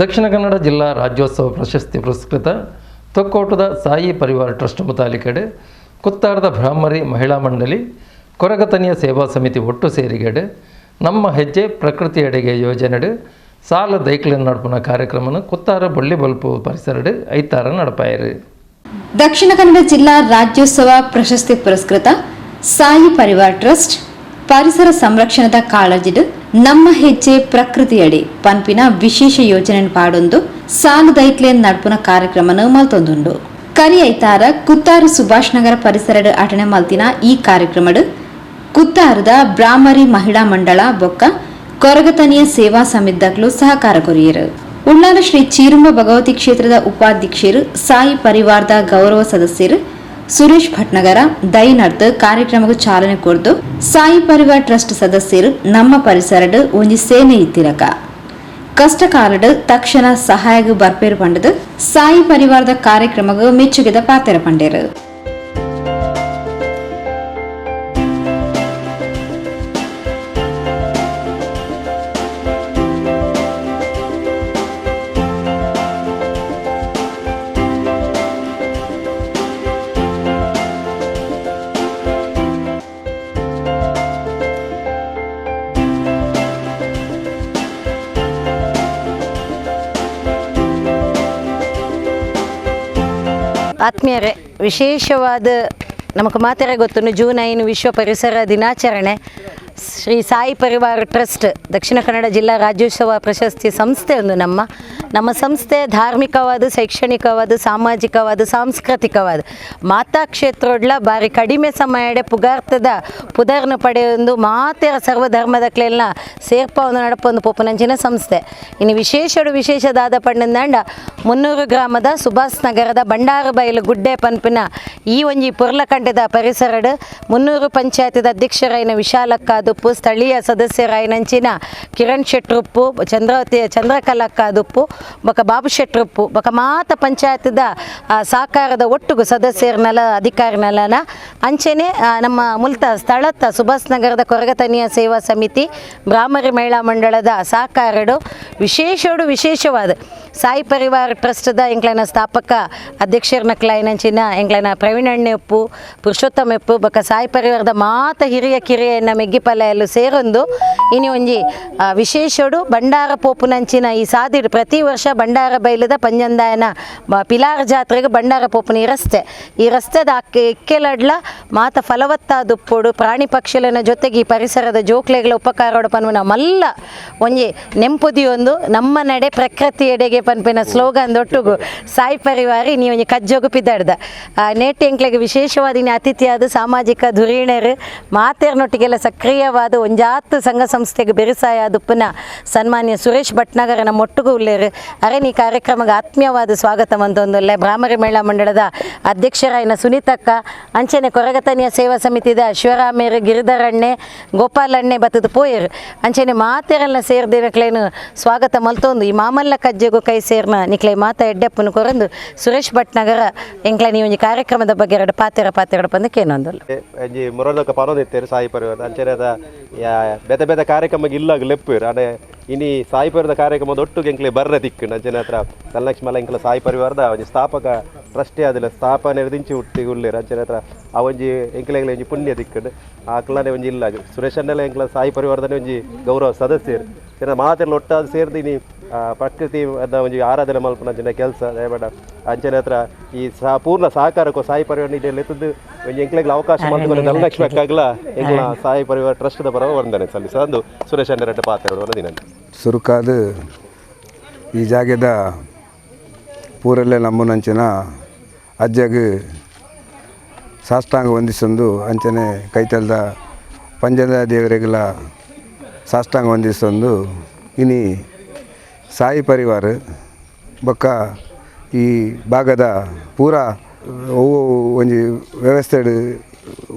ದಕ್ಷಿಣ ಕನ್ನಡ ಜಿಲ್ಲಾ ರಾಜ್ಯೋತ್ಸವ ಪ್ರಶಸ್ತಿ ಪುರಸ್ಕೃತ ತೊಕ್ಕೋಟದ ಸಾಯಿ ಪರಿವಾರ ಟ್ರಸ್ಟ್ ಮುತಾಲಿಕಡೆ ಕುತ್ತಾರದ ಬ್ರಾಹ್ಮರಿ ಮಹಿಳಾ ಮಂಡಳಿ, ಕೊರಗತನಿಯ ಸೇವಾ ಸಮಿತಿ ಒಟ್ಟು ಸೇರಿಗಡೆ, ನಮ್ಮ ಹೆಜ್ಜೆ ಪ್ರಕೃತಿಯೆಡೆಗೆ ಯೋಜನೆಡೆ, ಸಾಲ ದೈಕ್ಲ ನಡುಪುನ ಕಾರ್ಯಕ್ರಮನ ಕುತ್ತಾರ ಬೊಳ್ಳಿ ಬಲ್ಪು ಪರಿಸರಡು ಐತಾರ ನಡಪಾಯರು. ದಕ್ಷಿಣ ಕನ್ನಡ ಜಿಲ್ಲಾ ರಾಜ್ಯೋತ್ಸವ ಪ್ರಶಸ್ತಿ ಪುರಸ್ಕೃತ ಸಾಯಿ ಪರಿವಾರ್ ಟ್ರಸ್ಟ್, ಪರಿಸರ ಸಂರಕ್ಷಣದ ಕಾಳಜಿಡು ನಮ್ಮ ಹೆಜ್ಜೆ ಪ್ರಕೃತಿಯಡಿ. ಪನ್ಪಿನ ವಿಶೇಷ ಯೋಜನೆ ಪಾಡೊಂದು ಸಾಲದೈಕ್ಲೇನ್ ನಡ್ಪುನ ಕಾರ್ಯಕ್ರಮನ ಮಲ್ತೊಂದುಂಡು. ಕರಿ ಐತಾರ ಕುತ್ತಾರು ಸುಭಾಷ್ ನಗರ ಪರಿಸರಡು ಅಟನೆ ಮಲ್ತಿನ ಈ ಕಾರ್ಯಕ್ರಮಡು. ಕುತ್ತಾರದ ಬ್ರಾಹ್ಮರಿ ಮಹಿಳಾ ಮಂಡಳ ಬೊಕ್ಕ ಕೊರಗತನಿಯ ಸೇವಾ ಸಮಿತಿಗಳು ಸಹಕಾರ ಕೊರಿಯರು. ಉಳ್ಳಾಲ ಶ್ರೀ ಚೀರುಂಬ ಭಗವತಿ ಕ್ಷೇತ್ರದ ಉಪಾಧ್ಯಕ್ಷರು, ಸಾಯಿ ಪರಿವಾರದ ಗೌರವ ಸದಸ್ಯರು ಸುರೇಶ್ ಭಟ್ನಗರ ದೈ ನಡೆದು ಕಾರ್ಯಕ್ರಮಕ್ಕೆ ಚಾಲನೆ ಕೊಡ್ದು ಸಾಯಿ ಪರಿವಾರ್ ಟ್ರಸ್ಟ್ ಸದಸ್ಯರು ನಮ್ಮ ಪರಿಸರ ಒಂಜಿ ಸೇನೆ ಇತ್ತಿರಕ. ಕಷ್ಟ ಕಾಲಡು ತಕ್ಷಣ ಸಹಾಯಗ ಬರ್ಪೇರು ಪಂಡದು ಸಾಯಿ ಪರಿವಾರದ ಕಾರ್ಯಕ್ರಮಕ್ಕೆ ಮೆಚ್ಚುಗೆದ ಪಾತ್ರ ಪಂಡೇರು. ಆತ್ಮೀಯರೇ ವಿಶೇಷವಾದ ನಮಗೆ ಮಾತ್ರ ಗೊತ್ತು ಜೂನ್ ಐನು ವಿಶ್ವ ಪರಿಸರ ದಿನಾಚರಣೆ. ಶ್ರೀ ಸಾಯಿ ಪರಿವಾರ ಟ್ರಸ್ಟ್, ದಕ್ಷಿಣ ಕನ್ನಡ ಜಿಲ್ಲಾ ರಾಜ್ಯೋತ್ಸವ ಪ್ರಶಸ್ತಿ ಸಂಸ್ಥೆ ಒಂದು ನಮ್ಮ. ನಮ್ಮ ಸಂಸ್ಥೆ ಧಾರ್ಮಿಕವಾದ, ಶೈಕ್ಷಣಿಕವಾದ, ಸಾಮಾಜಿಕವಾದ, ಸಾಂಸ್ಕೃತಿಕವಾದ. ಮಾತಾ ಕ್ಷೇತ್ರೊಡ್ಲ ಬಾರಿ ಕಡಿಮೆ ಸಮಯಡೆ ಪುಗಾರ್ತದ ಪುದರ್ನ ಪಡೆಯೊಂದು ಮಾತೆರ ಸರ್ವಧರ್ಮದಕ್ಲೆಲ್ಲ ಸೇರ್ಪ ಒಂದು ನಡಪೊಂದು ಪೊಪ್ಪನಂಚಿನ ಸಂಸ್ಥೆ. ಇನ್ನು ವಿಶೇಷಡು ವಿಶೇಷದಾದ ಪಂಡಂದಾಂಡ ಮುನ್ನೂರು ಗ್ರಾಮದ ಸುಭಾಷ್ ನಗರದ ಬಂಡಾರ ಬಯಲು ಗುಡ್ಡೆ ಪನ್ಪಿನ ಈ ಒಂಜಿ ಪುರ್ಲಕಂಠದ ಪರಿಸರಡು ಮುನ್ನೂರು ಪಂಚಾಯತದ ಅಧ್ಯಕ್ಷರಾಯಿನ ವಿಶಾಲಕ್ಕಾದುಪ್ಪು ಸ್ಥಳೀಯ ಸದಸ್ಯರಾಯನಂಚಿನ ಕಿರಣ್ ಶೆಟ್ರುಪ್ಪು ಚಂದ್ರವತಿ ಚಂದ್ರಕಲಕ್ಕಾದುಪ್ಪು ಬಕ ಬಾಬು ಶೆಟ್ರುಪ್ಪು ಬಕ ಮಾತ ಪಂಚಾಯತದ ಆ, ಸಾಕಾರದ ಒಟ್ಟುಗು ಸದಸ್ಯರನೆಲ್ಲ ಅಧಿಕಾರಿನೆಲ್ಲನ ಅಂಚೆನೆ ನಮ್ಮ ಮುಲ್ತ ಸ್ಥಳತ್ತ ಸುಭಾಷ್ ನಗರದ ಕೊರಗತನಿಯ ಸೇವಾ ಸಮಿತಿ ಬ್ರಾಹ್ಮರಿ ಮಹಿಳಾ ಮಂಡಳದ ಸಹಕಾರಡು. ವಿಶೇಷಡು ವಿಶೇಷವಾದ ಸಾಯಿ ಪರಿವಾರ ಟ್ರಸ್ಟ್ದ ಎಂಕ್ಲೈನ ಸ್ಥಾಪಕ ಅಧ್ಯಕ್ಷರನ್ನ ಕ್ಲೈನಂಚಿನ ಎಂಕ್ಲೈನ ಪ್ರವೀಣಣ್ಣೆ ಉಪ್ಪು ಪುರುಷೋತ್ತಮ ಎಪ್ಪು ಬಕ ಸಾಯಿ ಪರಿವಾರದ ಮಾತ ಹಿರಿಯ ಕಿರಿಯನ ಮೆಗ್ಗಿಪಲ್ಲೆಯಲ್ಲೂ ಸೇರೊಂದು. ಇನಿ ಒಂಜಿ ವಿಶೇಷಡು ಬಂಡಾರ ಪೋಪುನಂಚಿನ ಈ ಸಾದಿಡು ಪ್ರತಿ ವರ್ಷ ಬಂಡಾರ ಬೈಲದ ಪಂಜಂದಾಯನ ಪಿಲಾರ ಜಾತ್ರೆಗೆ ಬಂಡಾರ ಪೋಪುನ ಈ ರಸ್ತೆ. ಈ ರಸ್ತೆದ ಇಕ್ಕೆಲಡ್ಲ ಮಾತ ಫಲವತ್ತಾದ ಉಪ್ಪುಡು ಪ್ರಾಣಿ ಪಕ್ಷಿಗಳ ಜೊತೆಗೆ ಈ ಪರಿಸರದ ಜೋಕ್ಲೆಗಳ ಉಪಕಾರ ಪನ್ಪುನ ಮಲ್ಲ. ಒಂಜಿ ನೆಂಪುದಿಯೊಂದು, ನಮ್ಮ ನಡೆ ಪ್ರಕೃತಿ ಎಡೆಗೆ ಪನ್ಪಿನ ಸ್ಲೋಗನ್ ದೊಟ್ಟುಗು. ಸಾಯಿ ಪರಿವಾರಿ, ನೀವು ಕಜ್ಜೋಗು ಪಿದಾಡ್ದ. ನೇಟ್ ಎಂಕ್ಲೆಗೆ ವಿಶೇಷವಾದ ಅತಿಥಿಯಾದ ಸಾಮಾಜಿಕ ಧುರೀಣರು, ಮಾತೆರ್ನೊಟ್ಟಿಗೆಲ್ಲ ಸಕ್ರಿಯವಾದ ಒಂಜಾತ್ ಸಂಘ ಸಂಸ್ಥೆಗೆ ಬೆರೆಸಾಯ ದುಪ್ಪನ ಸನ್ಮಾನ್ಯ ಸುರೇಶ್ ಭಟ್ನಗರ ನಮ್ಮ ಒಟ್ಟುಗು ಉಳ್ಳೇರು. ಅರೆ ಈ ಕಾರ್ಯಕ್ರಮಕ್ಕೆ ಆತ್ಮೀಯವಾದ ಸ್ವಾಗತ ಮಂತೊಂದುಲ್ಲೆ ಬ್ರಾಹ್ಮರಿ ಮಹಿಳಾ ಮಂಡಳದ ಅಧ್ಯಕ್ಷರಾಯಿನ ಸುನೀತಕ್ಕ, ಅಂಚನೆ ಕೊರಗತನಿಯ ಸೇವಾ ಸಮಿತಿದ ಶಿವರಾಮೇರು ಗಿರಿಧರಣ್ಣೆ, ಗೋಪಾಲಣ್ಣೆ ಬತ್ತದ ಪೋಯರು. ಅಂಚನೆ ಮಾತೆರೆಲ್ಲ ಸೇರ್ದಿನಕ್ಲೇನು ಸ್ವಾಗತ ಮಲ್ತೊಂದು. ಈ ಮಾಮಲ್ಲ ಕಜ್ಜೆಗೂ ಕೈ ಸೇರ್ನ ನಿಕ್ಲೈ ಮಾತ ಎಡ್ಡೆಪ್ಪನ ಕೊರಂದು ಸುರೇಶ್ ಭಟ್ನಗರ ಎಂಕ್ಲ ನೀವು ಒಂಜಿ ಕಾರ್ಯಕ್ರಮದ ಬಗ್ಗೆ ಎರಡು ಪಾತೆರ ಪಾತೆರ ಬಂದು ಅಂಜಿ ಒಂಜಿ ಪರೋದ ಪರೋದಿತ್ತೇರು ಸಾಯಿ ಪರಿವಾರ ಅಂಚೆರದ ಬೇತೆ ಬೇತೆ ಕಾರ್ಯಕ್ರಮಕ್ಕೆ ಇಲ್ಲಾಗ ಲೆಪ್ಪುರು ಅಂದ್ರೆ ಇನಿ ಸಾಯಿ ಪರಿವಾರದ ಕಾರ್ಯಕ್ರಮದ ಒಟ್ಟಿಗೆ ಎಂಕ್ಲೆ ಬರ್ರೆ ತಿಕ್ಕು ಅಂಚನೆ ಹತ್ರ ಧನಲಕ್ಷ್ಮಲ ಎಂಕ್ಲ ಸಾಯಿ ಪರಿವಾರದ ಒಂಜಿ ಸ್ಥಾಪಕ ಟ್ರಸ್ಟೇ ಆದಿಲ್ಲ ಸ್ಥಾಪನೆ ದಿಂಚಿ ಹುಟ್ಟಿ ಉಳ್ಳೇರು ಅಂಚನೆ ಹತ್ರ ಆ ಒಂಜಿ ಎಂಕ್ಲೆಗ್ಲ ಒಂಜಿ ಪುಣ್ಯ ದಿಕ್ಕುಡು ಆಕ್ಲನೆ ಒಂಜಿ ಇಲ್ಲ ಸುರೇಶ್ ಅನ್ನೆಲ್ಲ ಎಂಕ್ಲ ಸಾಯಿ ಪರಿವಾರದ ಒಂಜಿ ಗೌರವ ಸದಸ್ಯರು. ಮಾತೆಲ್ಲ ಒಟ್ಟಾದ ಸೇರ್ದಿನಿ ಆ, ಪ್ರಕೃತಿ ಅದ ಒಂಜಿ ಆರಾಧನೆ ಮಲ್ಪನ ಜನ ಕೆಲಸ ದಯಬೇಡ ಅಂಚನೆ ಹತ್ರ ಈ ಸಹ ಪೂರ್ಣ ಸಹಕಾರಕ್ಕೂ ಸಾಯಿ ಪರಿವಾರ ನಿಧಿಯಲ್ಲಿ ಎತ್ತದ್ದು ಒಂಜಿ ಎಂಕ್ಲೆಗ್ಲ ಅವಕಾಶ ಮಾಡ್ಕೊಂಡು ಧನಲಕ್ಷ್ಮಿ ಅಕ್ಕಾಗ್ಲ ಎಂಕ್ಲ ಸಾಯಿ ಪರಿವಾರ ಟ್ರಸ್ಟ್ದ ಪರವ ವಂದನೆ ಸಲ್ಲಿಸ ಅಂದು ಸುರೇಶ್ ಅನ್ನೆರಡ್ಡೆ ಪಾತ್ರ ದಿನ ಸುರುಕಾದ ಈ ಜಾಗದ ಪೂರಲ್ಲೇ ನಮ್ಮನಂಚಿನ ಅಜ್ಜಗೆ ಸಾಷ್ಟಾಂಗ ವಂದಿಸಂದು ಅಂಚನೆ ಕೈತಲ್ದ ಪಂಜದ ದೇವರಿಗೆಲ್ಲ ಸಾಷ್ಟಾಂಗ ವಂದಿಸಂದು ಇನಿ ಸಾಯಿ ಪರಿವಾರ, ಬೊಕ್ಕ ಈ ಭಾಗದ ಪೂರ ಒಂಜಿ ವ್ಯವಸ್ಥೆ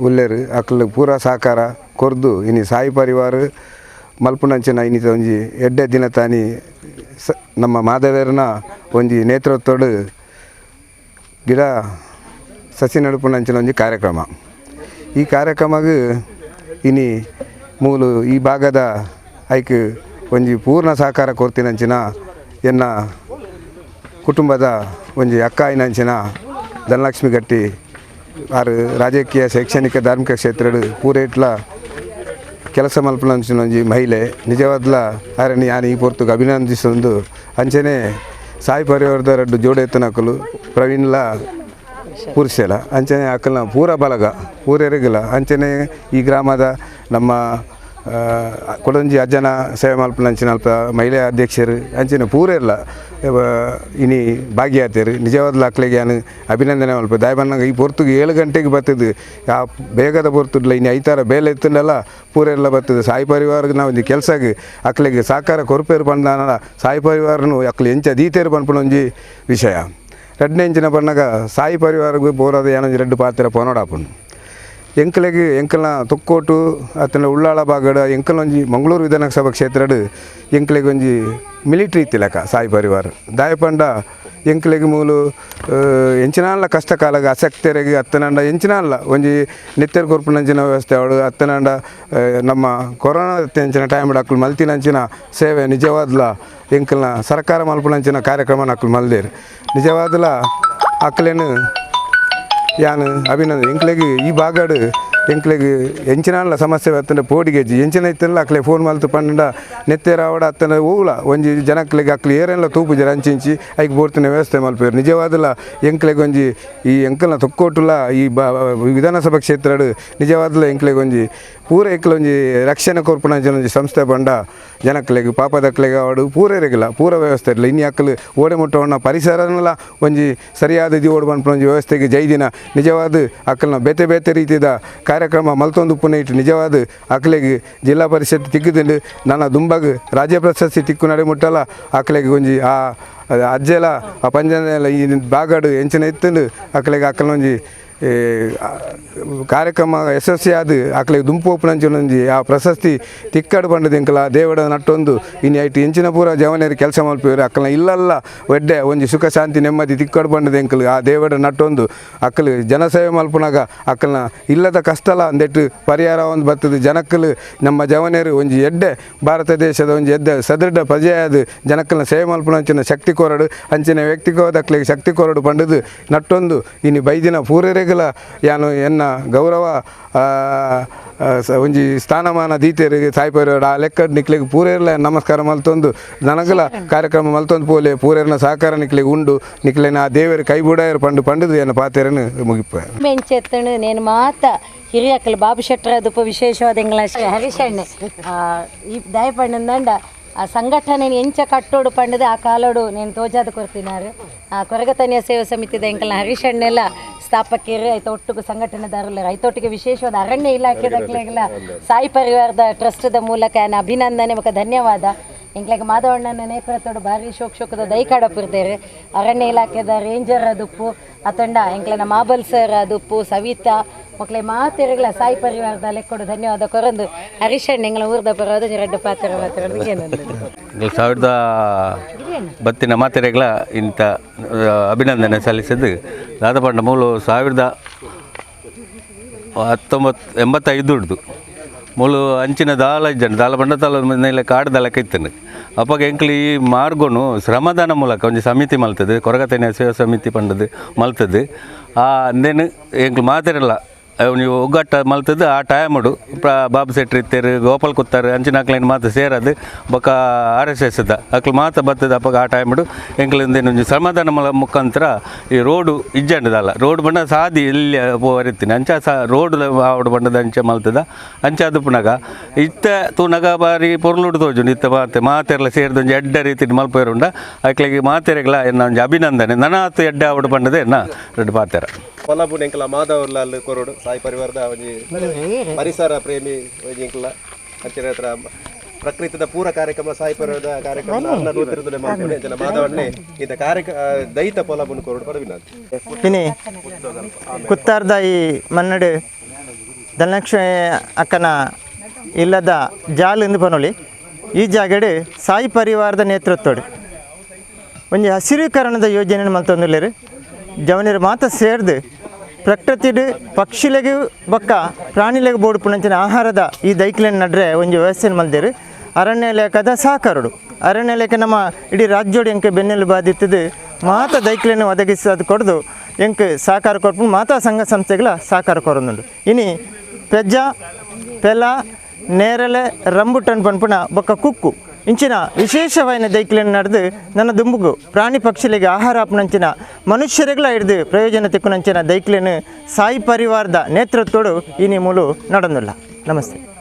ಉಲ್ಲೇರು ಅಕ್ಲು ಪೂರ ಸಹಕಾರ ಕೊರ್ದು. ಇನಿ ಸಾಯಿ ಪರಿವಾರ, ಮಲ್ಪುನಂಚಿನ ಇನ್ನಿತ ಒಂಜಿ ಎಡ್ಡೆ ದಿನ ತಾನಿ ಸ, ನಮ್ಮ ಮಾಧವೇರನ ಒಂಜಿ ನೇತೃತ್ವಡು ಗಿಡ ಸಸಿ ನಡುಪುನಂಚಿನ ಒಂಜಿ ಕಾರ್ಯಕ್ರಮ. ಈ ಕಾರ್ಯಕ್ರಮಗ್ ಇನಿ ಮೂಲು ಈ ಭಾಗದ ಐಕ್ ಒಂಜಿ ಪೂರ್ಣ ಸಹಕಾರ ಕೊರ್ತಿನಂಚಿನ ಎನ್ನ ಕುಟುಂಬದ ಒಂಜಿ ಅಕ್ಕ ಐನಂಚಿನ ಧನಲಕ್ಷ್ಮಿ ಗಟ್ಟಿ ಆರು ರಾಜಕೀಯ, ಶೈಕ್ಷಣಿಕ, ಧಾರ್ಮಿಕ ಕ್ಷೇತ್ರಡ್ ಪೂರೇಟ್ಲ ಕೆಲಸ ಮಲ್ಪನಂಚಿನ ಒಂಜಿ ಮಹಿಳೆ. ನಿಜವಾದ್ಲ ಆರని ಯಾನಿ ಈ ಪೊರ್ತುಗ್ ಅಭಿನಂದಿಸೊಂದು ಅಂಚನೆ ಸಾಯಿ ಪರಿವಾರದ ರಡ್ಡು ಜೋಡೆತ್ತನಕಲು ಪ್ರವೀಣ್ಲ ಪುರುಷಲ. ಅಂಚನೆ ಅಕ್ಕಲ್ನ ಪೂರ ಬಲಗ ಪೂರೆರಗಿಲ್ಲ ಅಂಚನೆ ಈ ಗ್ರಾಮದ ನಮ್ಮ ಕೊಡಂಜಿ ಅಜ್ಜನ ಸೇವೆ ಮಲ್ಪನಂಚಿನ ಅಲ್ಪ ಮಹಿಳೆ ಅಧ್ಯಕ್ಷರು, ಅಂಚಿನ ಪೂರೆಲ್ಲ ಇನಿ ಭಾಗಿಯಾತೇರು ನಿಜವಾದ ಅಕ್ಲೆಗೆ ನಾನು ಅಭಿನಂದನೆ ಮಲ್ಪ ದಾಯಬನ್ನಾಗ ಈ ಪೊರ್ತುಗೆ ಏಳು ಗಂಟೆಗೆ ಬರ್ತದೆ. ಆ ಬೇಗದ ಪೊರ್ತುಡ್ಲ ಇನ್ನು ಐತಾರ ಬೇಲೆ ಎತ್ತಂಡಲ್ಲ ಪೂರೆಲ್ಲ ಬರ್ತದೆ. ಸಾಯಿ ಪರಿವಾರಕ್ಕೆ ನಾವು ಒಂದು ಕೆಲಸಕ್ಕೆ ಅಕ್ಲಿಗೆ ಸಾಕಾರ ಕೊರಪೇರು ಬಂದಾನಲ್ಲ, ಸಾಯಿ ಪರಿವಾರನು ಅಕ್ಲೆ ಎಂಚ ದೀತೇರು ಪನ್ಪುಣ ಒಂಜಿ ವಿಷಯ. ಎರಡನೇ ಇಂಚಿನ ಬಣ್ಣಗ ಸಾಯಿ ಪರಿವಾರಕ್ಕೆ ಬೋರದ ಏನೊಂದು ರೆಡ್ಡು ಪಾತ್ರ ಪೊನೋಡಾಪುಂಡು. ಎಂಕಲೆಗೆ ಎಂಕಲ್ನ ತೊಕ್ಕೋಟು ಅತ್ತನ ಉಳ್ಳಾಳ ಬಾಗಡ ಎಂಕಲ್ ಒಂಜಿ ಮಂಗಳೂರು ವಿಧಾನಸಭಾ ಕ್ಷೇತ್ರಡ್ ಎಂಕಲೆಗೆ ಒಂಜಿ ಮಿಲಿಟ್ರಿ ತಿಲಕ, ಸಾಯಿ ಪರಿವಾರ. ದಾಯಪಂಡ ಎಂಕಲೆಗೆ ಮೂಲು ಎಂಚಿನಾನ್ಲ ಕಷ್ಟ ಕಾಲಗ ಅಸಕ್ತರಿಗೆ ಅತ್ತನಂಡ ಒಂಜಿ ನಿತ್ಯರ್ ಕೊರ್ಪುನಂಚಿನ ವ್ಯವಸ್ಥೆ ಅವಳು ಅತ್ತನಂಡ ನಮ್ಮ ಕೊರೋನಾ ಎಂಚಿನ ಟೈಮ್ ಅಕ್ಕಳು ಮಲ್ತಿನಂಚಿನ ಸೇವೆ ನಿಜವಾದ್ಲ ಎಂಕಲ್ನ ಸರ್ಕಾರ ಮಲ್ಪುನಂಚಿನ ಕಾರ್ಯಕ್ರಮ ಅಕ್ಕಳು ಮಲ್ದೇರು. ನಿಜವಾದ್ಲ ಅಕ್ಕಲೇನು ಯಾನು ಅಭಿನಂದನೆ ಎಂಕ್ಲೆಗ್ ಈ ಬಾಗಾಡು, ಎಂಕ್ಲೆಗ್ ಎಂಚಿನಾನ್ಲ ಸಮಸ್ಯೆ ಬತ್ತಂಡ ಪೋಡಿಗೆಜ್ಜಿ ಎಂಚಿನ ಇತ್ತಲ್ಲ ಅಕ್ಲೆ ಫೋನ್ ಮಾಲ್ತು ಪಂಡ ನೆತ್ತೆ ರಾವಡ ಅತ್ತನ ಹೋಗ್ಲ ಒಂಜಿ ಜನಕ್ಲೆಗೆ ಅಕ್ಲೆ ಏರೆಲ್ಲ ತೂಪು ಜರ ಅಂಚಿಂಚಿ, ಐಕ್ ಬೋರ್ತಿನ ವ್ಯವಸ್ಥೆ ಮಲ್ಪೇರು. ನಿಜವಾದಲ್ಲ, ಎಂಕ್ಲೆಗೆ ಒಂಜಿ ಈ ಎಂಕಲ್ನ ತೊಕ್ಕೋಟುಲ ಈ ಬಾ, ವಿಧಾನಸಭಾ ಕ್ಷೇತ್ರಡ್, ನಿಜವಾದಲ್ಲ ಎಂಕ್ಲೆಗೆ ಒಂಜಿ ಪೂರ ಒಂಜಿ ರಕ್ಷಣೆ ಕೊರ್ಪುನ ಒಂಜಿ ಸಂಸ್ಥೆ ಪಂಡ ಜನಕ್ಲೆಗ್, ಪಾಪದಕ್ಲೆಗ್ ಅವಡು ಪೂರ ಇರಗಿಲ್ಲ, ಪೂರ ವ್ಯವಸ್ಥೆ ಇರಲಿಲ್ಲ. ಇನ್ನು ಅಕ್ಕಲು ಓಡೆ ಮುಟ್ಟವಣ್ಣ ಪರಿಸರನೆಲ್ಲ, ಒಂಜಿ ಸರಿಯಾದ ಓಡ್ ಬಂದ್ಪುನ ಒಂಜಿ ವ್ಯವಸ್ಥೆಗೆ ಜೈದಿನ ನಿಜವಾದ ಅಕ್ಕಲ್ನ ಬೇತೆ ಬೇತೆ ರೀತಿದ ಕಾರ್ಯಕ್ರಮ ಮಲ್ತೊಂದು ಪುನ ಇಟ್ಟು ನಿಜವಾದ ಅಕ್ಕಲೆಗೆ ಜಿಲ್ಲಾ ಪರಿಷತ್ ತಿಕ್ಕಿದ್ದು ನನ್ನ ದುಂಬಗ್ ರಾಜ್ಯ ಪ್ರಶಸ್ತಿ ತಿಕ್ಕು ನಡೆ ಮುಟ್ಟಲ್ಲ ಅಕ್ಕಲೆಗೆ ಒಂಜಿ ಆ ಅಜ್ಜೆಲ, ಆ ಪಂಜನೆಲ್ಲ ಈ ಬಾಗಾಡು ಎಂಚಿನ ಎತ್ತಂದು ಅಕ್ಕಲೆಗೆ ಅಕ್ಕಲೊಂಜಿ ಕಾರ್ಯಕ್ರಮ ಯಶಸ್ವಿ ಆದ ಅಕ್ಲೆಗೆ ದುಂಪು ಒಪ್ಪುನಂಚೊಂಜಿ ಆ ಪ್ರಶಸ್ತಿ ತಿಕ್ಕಡು ಬಂಡದ ಇಂಕಲ ದೇವಡ ನಟ್ಟೊಂದು ಇನ್ನು ಐಟು ಇಂಚಿನ ಪೂರ ಜವನೇರಿ ಕೆಲಸ ಮಲ್ಪಿವರು ಅಕ್ಕಲ ಇಲ್ಲಲ್ಲ ಒಡ್ಡೆ, ಒಂಜಿ ಸುಖ, ಶಾಂತಿ, ನೆಮ್ಮದಿ ತಿಕ್ಕಡು ಬಂಡದ ಎಂಕಲು ಆ ದೇವಡ ನಟ್ಟೊಂದು ಅಕ್ಕಲು ಜನಸೇವೆ ಮಲ್ಪನಾಗ ಅಕ್ಕಲ್ನ ಇಲ್ಲದ ಕಷ್ಟಲ ಅಂದೆಟ್ಟು ಪರಿಹಾರ ಒಂದು ಬರ್ತದೆ. ಜನಕ್ಕಲು ನಮ್ಮ ಜವನೇರು ಒಂಜಿ ಎಡ್ಡೆ, ಭಾರತ ದೇಶದ ಒಂಜಿ ಎಡ್ಡೆ, ಸದೃಢ ಪ್ರಜೆಯಾದ ಜನಕ್ಕಲ್ನ ಸೇವೆ ಮಲ್ಪನಂಚಿನ ಶಕ್ತಿ ಕೊರಡು, ಅಂಚಿನ ವ್ಯಕ್ತಿಗೋದ ಅಕ್ಕಲಿಗೆ ಶಕ್ತಿ ಕೊರಡು ಪಂಡದು ನಟ್ಟೊಂದು, ಇನ್ನು ಬೈದಿನ ಪೂರೆರೆಗಲ ಯಾನು ಎನ್ನ ಗೌರವ ಒಂಜಿ ಸ್ಥಾನಮಾನ ದೀತೆರಿಗೆ ಸಾಯ್ಪೇರು ಆ ಲೆಕ್ಕ ನಿಕ್ಲಿಗೆ ಪೂರೆರ್ಲ ನಮಸ್ಕಾರ ಮಲ್ತೊಂದು. ನನಗಲ ಕಾರ್ಯಕ್ರಮ ಮಲ್ತೊಂದು ಪೋಲೆ ಪೂರೆರ್ನ ಸಹಕಾರ ನಿಕ್ಲಿಗೆ ಉಂಡು. ನಿಕ್ಲೇನ ಆ ದೇವರ ಕೈ ಬುಡಾಯರು ಪಂಡು ಪಂಡದು ಏನು ಪಾತೆರನ್ನು ಮುಗಿಪ ಮೆಂಚೆತ್ತಣು నేను ಮಾತ ಹಿರಿಯಕ್ಕಲು ಬಾಬು ಶೆಟ್ಟರ ದುಪ್ಪ ವಿಶೇಷವಾದ ಎಂಗ್ಲ ಹರಿಶಣ್ಣೆ ಆ, ಈ ದಯಪಣ್ಣಂದಂಡ ಆ ಸಂಘಟನೆ ಎಂಚ ಕಟ್ಟೋಡು ಪಂಡದೆ ಆ ಕಾಲೋಡು ನೇನು ತೋಜಾದ ಕೊರ್ತಿನಾರು. ಆ ಕೊರಗತನ್ಯ ಸೇವಾ ಸಮಿತಿದ ಎಂಕಲ್ನ ಹರೀಶಣ್ಣೆಲ್ಲ ಸ್ಥಾಪಕರು ಐತ ಒಟ್ಟಿಗೆ ಸಂಘಟನೆದಾರರು ಐತೊಟ್ಟಿಗೆ ವಿಶೇಷವಾದ ಅರಣ್ಯ ಇಲಾಖೆದಾಗಲೆಲ್ಲ ಸಾಯಿ ಪರಿವಾರದ ಟ್ರಸ್ಟ್ದ ಮೂಲಕ ನಾನು ಅಭಿನಂದನೆ ಮತ್ತು ಧನ್ಯವಾದ. ಎಂಕ್ಲಾಗ ಮಾಧವಣ್ಣನ ನೇತೃತ್ವದ ಭಾರಿ ಶೋಕ್ ಶೋಕದ ದೈಕಾಡಪಿರ್ತಾರೆ ಅರಣ್ಯ ಇಲಾಖೆದ ರೇಂಜರ್ ಅದುಪ್ಪು ಅತಂಡ ಎಂಕ್ಲೆನ ಮಾಬಲ್ ಸರ್ ಅದುಪ್ಪು ಸವಿತಾ ಮಕ್ಳೆ ಮಾತಿರಗಳ ಸಾಯಿ ಪರಿವಾರದ ಲೆಕ್ಕೊಡು ಧನ್ಯವಾದ ಕೊರಂದು ಹರಿಶಣ್ಣ ಎಂಗ್ಲ ಊರ್ದ ಬರೋದು ಎರಡು ಪಾತ್ರ ಮಾತಾಡೋದು ಸಾವಿರದ ಬತ್ತಿನ ಮಾತೆರೆಗಳ ಇಂಥ ಅಭಿನಂದನೆ ಸಲ್ಲಿಸಿದ್ದು ದಾದಪಂಡ ಮೂಲು ಸಾವಿರದ ಹತ್ತೊಂಬತ್ತು ಎಂಬತ್ತೈದು ಹಿಡ್ದು ಮೂಲು ಅಂಚಿನ ದಾಲ ಜನ ದಾಲ ಬಂಡ ತಾಲ ಮೇಲೆ ಕಾಡು ದಾಲಕ್ಕೆ ಇತ್ತನು ಅಪ್ಪಾಗ ಎಂಕ್ಲಿ ಈ ಮಾರ್ಗೋನು ಶ್ರಮದಾನ ಮೂಲಕ ಒಂದು ಸಮಿತಿ ಮಲ್ತದೆ ಕೊರಗತನ ಸೇವಾ ಸಮಿತಿ ಪಂಡದು ಮಲ್ತದೆ. ಆ ಅಂದೇನು ಎಂಕ್ಲು ಮಾತಿರಲ್ಲ ನೀವು ಒಗ್ಗಟ್ಟ ಮಲ್ತದ್ದು ಆ ಟೈಮಡು ಬಾಬು ಸೆಟ್ರ್ ಇತ್ತೇರು ಗೋಪಾಲ್ ಕುತ್ತಾರೆ ಅಂಚಿನ ಅಕ್ಲೇನು ಮಾತು ಸೇರದು. ಬೊಕ್ಕ ಆರ್ ಎಸ್ ಎಸ್ ದ. ಅಕ್ಲು ಮಾತ ಬರ್ತದೆ ಅಪ್ಪಾಗ ಆ ಟೈಮಡು ಎಂಕ್ಲಿಂದ ಒಂಜಿ ಸಮಾಧಾನ ಮಲ, ಮುಖಾಂತರ ಈ ರೋಡು ಇಜ್ಜಂಡದಲ್ಲ ರೋಡ್ ಬಣ್ಣ ಸಾದಿ ಇಲ್ಲಿ ಬರಿತೀನಿ ಅಂಚ ಸಾ, ರೋಡ್ ಆವಡು ಬಣ್ಣದ ಅಂಚ ಮಲ್ತದ. ಅಂಚ ಅದು ಪುನಗ. ಇತ್ತ ತೂನಗ ಬಾರಿ ಪೊರ್ಲುಡು ತೋಜುಂಡು. ಇತ್ತ ಮಾತೆ, ಮಾತೆರ್ಲ ಸೇರಿದ ಒಂಜಿ ಎಡ್ಡ ರೀತಿ ಮಲ್ಪೇರುಂಡ ಅಕ್ಲಿಗೆ ಮಾತೆರೆಗಳ ಎನ್ನ ಒಂಜಿ ಅಭಿನಂದನೆ. ನನ್ನ ಹತ್ತು ಎಡ್ಡೆ ಆವಡ್ ಬಣ್ಣದ ಎನ್ನ? ರೆಡ್ ಪಾತೆರ. ಕೊಲ್ಲಾಪುರ ಎಂಕಲ ಮಾಧವರ್ಲಾಲ್ ಕೊರೋಡು ಸಾಯಿ ಪರಿವಾರದ ಒಂಜಿ ಪರಿಸರ ಪ್ರೇಮಿ ಒಂಜಿ ಎಂಕಲ ಹತ್ರ ಪ್ರಕೃತಿದ ಪೂರ ಕಾರ್ಯಕ್ರಮ ಸಾಯಿ ಪರಿವಾರದ ಕಾರ್ಯಕ್ರಮ ಮಾಡ್ಕೊಂಡು ಜನ. ಮಾಧವಣ್ಣೆ ಇಂಥ ಕಾರ್ಯಕ್ರಮ ದೈತ ಪೊಲಾಪುನ ಕೊರೋಡು ಪಡವಿನಿ ಕುತ್ತಾರ್ದಾಯಿ ಕುತ್ತಾರ್ದ ಈ ಮನ್ನಡು ಧನಲಕ್ಷ್ಮಿ ಅಕ್ಕನ ಇಲ್ಲದ ಜಾಲ್ ಎಂದು ಪನೊಲಿ ಈ ಜಾಗಡೆ ಸಾಯಿ ಪರಿವಾರದ ನೇತೃತ್ವಡು ಒಂಜಿ ಹಸಿರೀಕರಣದ ಯೋಜನೆ ಮಲ್ತೊಂದುಲ್ಲೆರು ಜವನಿರು ಮಾತ ಸೇರ್ದು ಪ್ರಕೃತಿ ಪಕ್ಷಿಲೆಗೆ ಬೊಕ್ಕ ಪ್ರಾಣಿಲೆಗೆ ಬೋಡು ಪುಣಂಚಿನ ಆಹಾರದ ಈ ದೈಕ್ಲೆನ್ ನಡ್ರೆ ಒಂಜಿ ವ್ಯವಸ್ಥೆ ಮಲ್ದೇರು. ಅರಣ್ಯ ಇಲಾಖೆದ ಸಹಕಾರಡು ಅರಣ್ಯ ಇಲಾಖೆ ನಮ್ಮ ಇಡೀ ರಾಜ್ಯೋಡಿ ಎಂಕೆ ಬೆನ್ನೆಲು ಬಾಧಿತದು ಮಾತ ದೈಕ್ಲೆಯನ್ನು ಒದಗಿಸೋದು ಕೊಡ್ದು, ಎಂಕೆ ಸಹಕಾರ ಕೊಟ್ಟು ಮಾತಾ ಸಂಘ ಸಂಸ್ಥೆಗಳ ಸಹಕಾರ ಕೊರೊಂದುಂಡು. ಇನಿ ಪೆಜ್ಜ ಪೆಲ ನೇರಲೆ ರಂಬುಟನ್ ಪನ್ಪುನ ಬೊಕ್ಕ ಕುಕ್ಕು. ಇಂಚಿನ ವಿಶೇಷವಾದ ದೈಕ್ಲೆಯನ್ನು ನಡೆದು ನನ್ನ ದುಂಬುಗು ಪ್ರಾಣಿ ಪಕ್ಷಿಗಳಿಗೆ ಆಹಾರ ಆಪನಂಚಿನ ಮನುಷ್ಯರಿಗಳ ಹಿಡಿದು ಪ್ರಯೋಜನ ತಿಕ್ಕುನಂಚಿನ ದೈಕ್ಲೆಯನ್ನು ಸಾಯಿ ಪರಿವಾರದ ನೇತೃತ್ವಡು ಈ ಮೂಲು ನಡೆದಿಲ್ಲ ನಮಸ್ತೆ.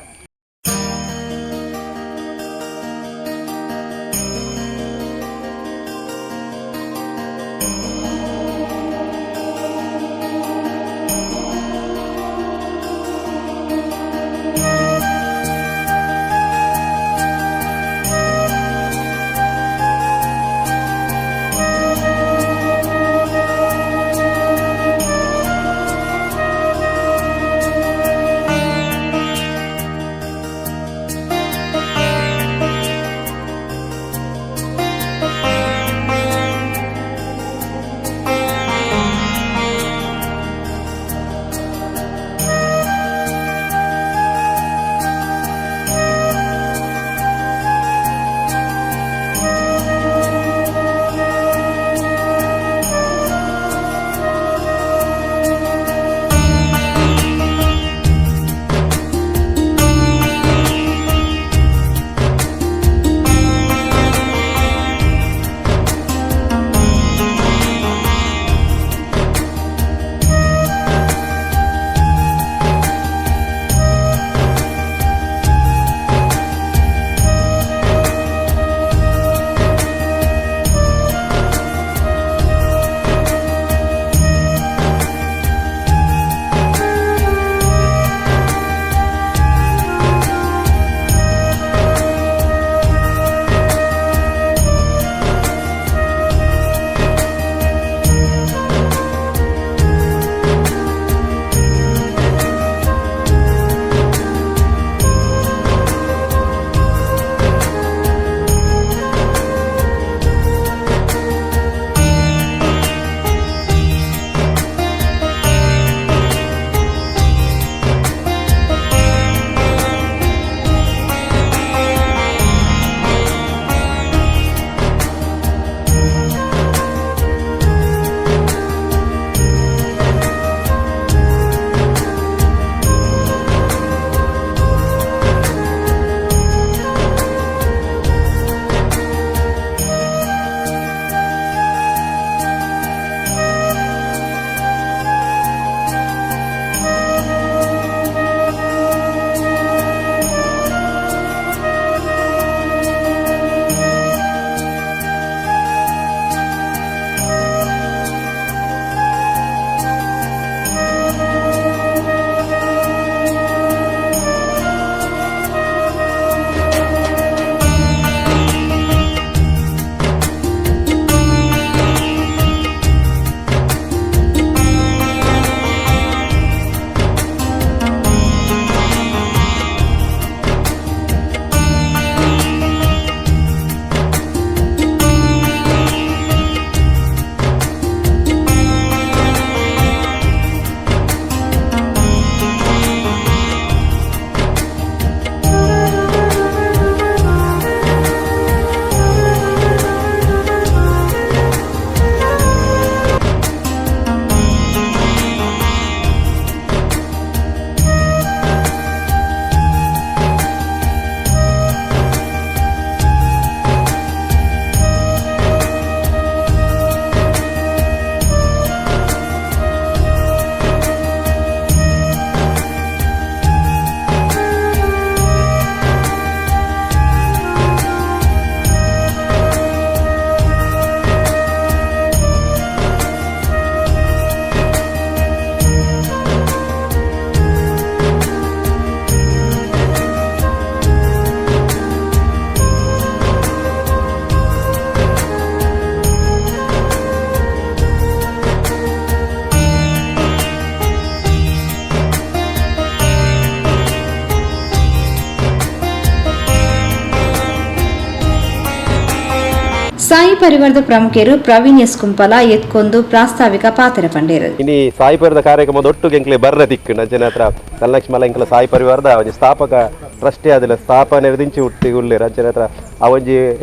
ಪರಿವಾರದ ಪ್ರಮುಖರು ಪ್ರವೀಣ್ ಎಸ್ ಕುಂಪಲ, ಎತ್ಕೊಂದು ಪ್ರಾಸ್ತಾವಿಕ ಪಾತ್ರ ಪಂಡೇರು. ಇನಿ ಸಾಯಿ ಪರಿವಾರದ ಕಾರ್ಯಕ್ರಮದ ಒಟ್ಟು ಎಂಕ್ಲೆ ಬರ್ರ ದಿಕ್ಕು. ನಂಚಿನ ಹತ್ರ ಧನಲಕ್ಷ್ಮಿ ಎಂಕ್ಲ ಸಾಯಿ ಪರಿವಾರದ ಒಂಜಿ ಸ್ಥಾಪಕ ಟ್ರಸ್ಟೇ ಆದಿಲ್ಲ ಸ್ಥಾಪನೆ ದಿಂಚಿ ಹುಟ್ಟಿ ಉಳ್ಳೇರು ಅಂಚನ ಹತ್ರ ಆ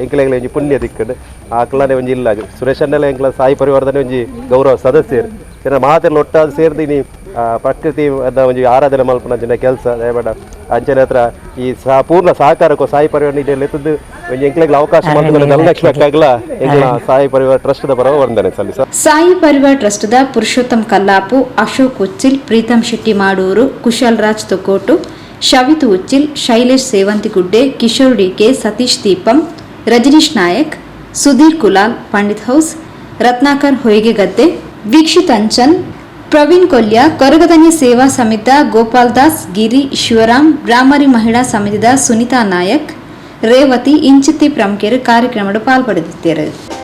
ಎಂಕ್ಲೆಗಳ ಒಂಜಿ ಪುಣ್ಯ ದಿಕ್ಕುಂಡು ಆಕ್ಲನೆ ಒಂಜಿ ಇಲ್ಲ. ಸುರೇಶ್ ಅನ್ನೆಲ್ಲ ಎಂಕ್ಲ ಸಾಯಿ ಪರಿವಾರದ ಒಂಜಿ ಗೌರವ ಸದಸ್ಯರು. ಜನ ಮಾತೆಲ್ಲ ಒಟ್ಟಾದ ಸೇರ್ದಿನಿ ಪ್ರಕೃತಿ ಅದ ಒಂಜಿ ಆರಾಧನೆ ಮಲ್ಪನ ಜನ ಕೆಲಸ ದಯಬೇಡ ಅಂಚನೆ ಹತ್ರ ಈ ಸಹ ಪೂರ್ಣ ಸಹಕಾರಕ್ಕೂ ಸಾಯಿ ಪರಿವಾರ ಎತ್ತದ್ದು ಒಂಜಿ ಎಂಕ್ಲೆಗ್ಲ ಅವಕಾಶ ಎಂಕ್ಲ ಸಾಯಿ ಪರಿವಾರ ಟ್ರಸ್ಟ್ದ ಪರವ ವಂದನೆ ಸಲ್ಲಿಸ. ಸಾಯಿ ಪರಿವಾರ ಟ್ರಸ್ಟ್ದ ಪುರುಷೋತ್ತಮ್ ಕಲ್ಲಾಪು ಅಶೋಕ್ ಉಚ್ಚಿಲ್ ಪ್ರೀತಮ್ ಶೆಟ್ಟಿ ಮಾಡೂರು ಕುಶಲ್ ರಾಜ್ ತೊಕೋಟು ಶವಿತ್ ಉಚ್ಚಿಲ್ ಶೈಲೇಶ್ ಸೇವಂತಿಗುಡ್ಡೆ ಕಿಶೋರ್ ಡಿಕೆ ಸತೀಶ್ ದೀಪಂ ರಜನೀಶ್ ನಾಯಕ್ ಸುಧೀರ್ ಕುಲಾಲ್ ಪಂಡಿತ್ ಹೌಸ್ ರತ್ನಾಕರ್ ಹೊಯ್ಗೆಗದ್ದೆ ವೀಕ್ಷಿತ್ ಅಂಚನ್ ಪ್ರವೀಣ್ ಕೊಲ್ಯ ಕೊರಗದನಿ ಸೇವಾ ಸಮಿತಿ ಗೋಪಾಲ್ ದಾಸ್, ಗಿರಿ ಶಿವರಾಮ್ ಬ್ರಾಹ್ಮರಿ ಮಹಿಳಾ ಸಮಿತಿದ ಸುನಿತಾ ನಾಯಕ್, ರೇವತಿ, ಇಂಚಿತ್ತಿ ಪ್ರಮುಖರು ಕಾರ್ಯಕ್ರಮದ ಪಾಲ್ಪಡೆದಿದ್ದರು